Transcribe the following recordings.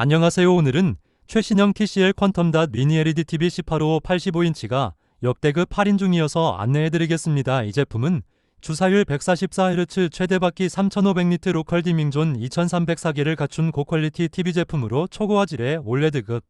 안녕하세요. 오늘은 최신형 TCL 퀀텀닷 미니 LED TV 18호 85인치가 역대급 할인 중이어서 안내해드리겠습니다. 이 제품은 주사율 144Hz 최대 바퀴 3500니트 로컬 디밍존 2304개를 갖춘 고퀄리티 TV 제품으로 초고화질의 올레드급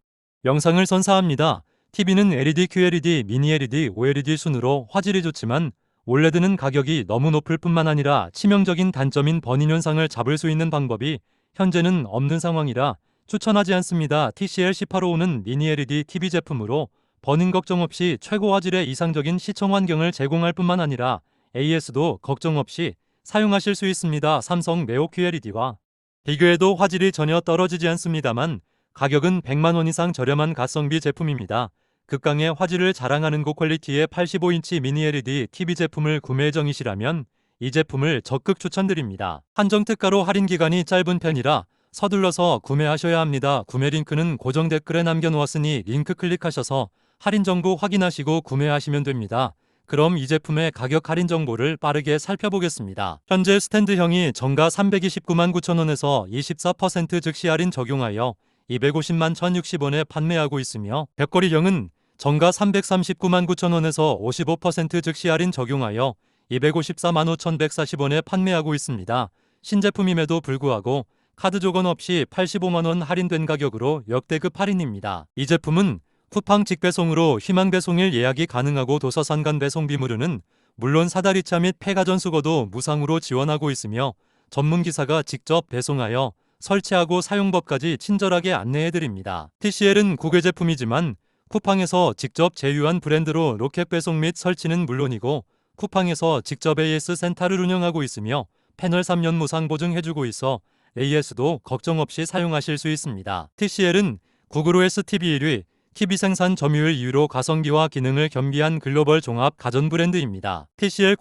영상을 선사합니다. TV는 LED, QLED, 미니 LED, OLED 순으로 화질이 좋지만 올레드는 가격이 너무 높을 뿐만 아니라 치명적인 단점인 버닝 현상을 잡을 수 있는 방법이 현재는 없는 상황이라 추천하지 않습니다. TCL 1855는 미니 LED TV 제품으로 버닝 걱정 없이 최고 화질의 이상적인 시청 환경을 제공할 뿐만 아니라 AS도 걱정 없이 사용하실 수 있습니다. 삼성 네오 QLED와 비교해도 화질이 전혀 떨어지지 않습니다만 가격은 100만 원 이상 저렴한 가성비 제품입니다. 극강의 화질을 자랑하는 고퀄리티의 85인치 미니 LED TV 제품을 구매 예정이시라면 이 제품을 적극 추천드립니다. 한정 특가로 할인 기간이 짧은 편이라 서둘러서 구매하셔야 합니다. 구매 링크는 고정 댓글에 남겨놓았으니 링크 클릭하셔서 할인 정보 확인하시고 구매하시면 됩니다. 그럼 이 제품의 가격 할인 정보를 빠르게 살펴보겠습니다. 현재 스탠드형이 정가 329만 9천원에서 24% 즉시 할인 적용하여 250만 1,060원에 판매하고 있으며 벽걸이형은 정가 339만 9천원에서 55% 즉시 할인 적용하여 254만 5,140원에 판매하고 있습니다. 신제품임에도 불구하고 카드 조건 없이 85만원 할인된 가격으로 역대급 할인입니다. 이 제품은 쿠팡 직배송으로 희망 배송일 예약이 가능하고 도서산 간 배송 비 무료는 물론 사다리차 및 폐가전 수거도 무상으로 지원하고 있으며 전문 기사가 직접 배송하여 설치하고 사용법까지 친절하게 안내해드립니다. TCL은 국외 제품이지만 쿠팡에서 직접 제휴한 브랜드로 로켓 배송 및 설치는 물론이고 쿠팡에서 직접 AS 센터를 운영하고 있으며 패널 3년 무상 보증해주고 있어 AS도 걱정 없이 사용하실 수 있습니다. TCL은 구글 OS TV 1위, TV 생산 점유율 2위로 가성비와 기능을 겸비한 글로벌 종합 가전 브랜드입니다. TCL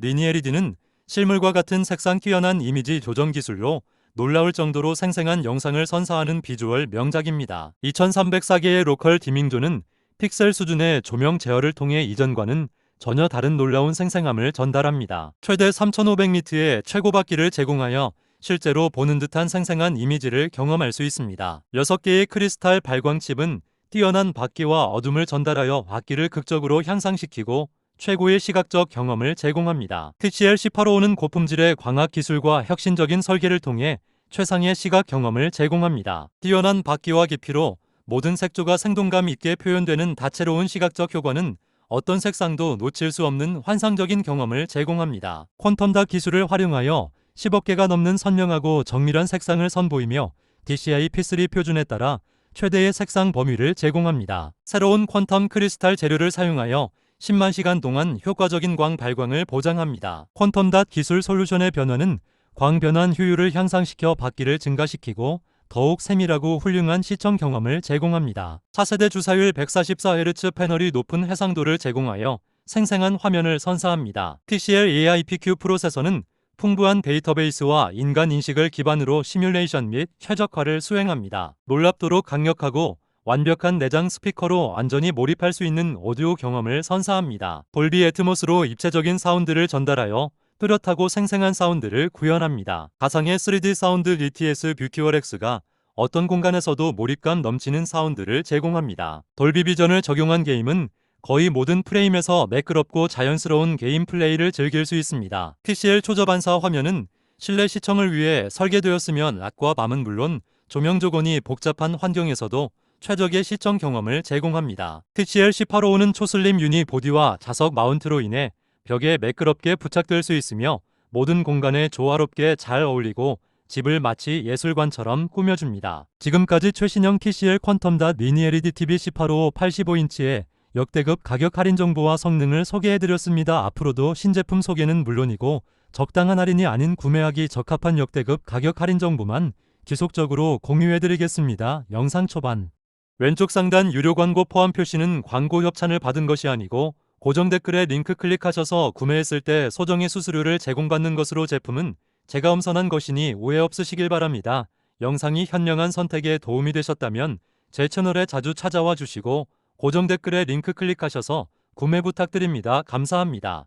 미니 LED는 실물과 같은 색상 뛰어난 이미지 조정 기술로 놀라울 정도로 생생한 영상을 선사하는 비주얼 명작입니다. 2304개의 로컬 디밍존은 픽셀 수준의 조명 제어를 통해 이전과는 전혀 다른 놀라운 생생함을 전달합니다. 최대 3500니트의 최고 바퀴를 제공하여 실제로 보는 듯한 생생한 이미지를 경험할 수 있습니다. 6개의 크리스탈 발광칩은 뛰어난 바퀴와 어둠을 전달하여 바퀴를 극적으로 향상시키고 최고의 시각적 경험을 제공합니다. TCL 1855는 고품질의 광학 기술과 혁신적인 설계를 통해 최상의 시각 경험을 제공합니다. 뛰어난 바퀴와 깊이로 모든 색조가 생동감 있게 표현되는 다채로운 시각적 효과는 어떤 색상도 놓칠 수 없는 환상적인 경험을 제공합니다. 퀀텀닷 기술을 활용하여 10억 개가 넘는 선명하고 정밀한 색상을 선보이며 DCI P3 표준에 따라 최대의 색상 범위를 제공합니다. 새로운 퀀텀 크리스탈 재료를 사용하여 10만 시간 동안 효과적인 광 발광을 보장합니다. 퀀텀닷 기술 솔루션의 변화는 광 변환 효율을 향상시켜 바퀴를 증가시키고 더욱 세밀하고 훌륭한 시청 경험을 제공합니다. 차세대 주사율 144Hz 패널이 높은 해상도를 제공하여 생생한 화면을 선사합니다. TCL AIPQ 프로세서는 풍부한 데이터베이스와 인간 인식을 기반으로 시뮬레이션 및 최적화를 수행합니다. 놀랍도록 강력하고 완벽한 내장 스피커로 완전히 몰입할 수 있는 오디오 경험을 선사합니다. 볼비 애트모스로 입체적인 사운드를 전달하여 뚜렷하고 생생한 사운드를 구현합니다. 가상의 3D 사운드 DTS 뷰티월엑스가 어떤 공간에서도 몰입감 넘치는 사운드를 제공합니다. 돌비 비전을 적용한 게임은 거의 모든 프레임에서 매끄럽고 자연스러운 게임 플레이를 즐길 수 있습니다. TCL 초저반사 화면은 실내 시청을 위해 설계되었으면 낮과 밤은 물론 조명 조건이 복잡한 환경에서도 최적의 시청 경험을 제공합니다. TCL 1855는 초슬림 유니 보디와 자석 마운트로 인해 벽에 매끄럽게 부착될 수 있으며 모든 공간에 조화롭게 잘 어울리고 집을 마치 예술관처럼 꾸며줍니다. 지금까지 최신형 TCL 퀀텀닷 미니 LED TV 1855 85인치에 역대급 가격 할인 정보와 성능을 소개해드렸습니다. 앞으로도 신제품 소개는 물론이고 적당한 할인이 아닌 구매하기 적합한 역대급 가격 할인 정보만 지속적으로 공유해드리겠습니다. 영상 초반 왼쪽 상단 유료 광고 포함 표시는 광고 협찬을 받은 것이 아니고 고정 댓글에 링크 클릭하셔서 구매했을 때 소정의 수수료를 제공받는 것으로 제품은 제가 엄선한 것이니 오해 없으시길 바랍니다. 영상이 현명한 선택에 도움이 되셨다면 제 채널에 자주 찾아와 주시고 고정 댓글에 링크 클릭하셔서 구매 부탁드립니다. 감사합니다.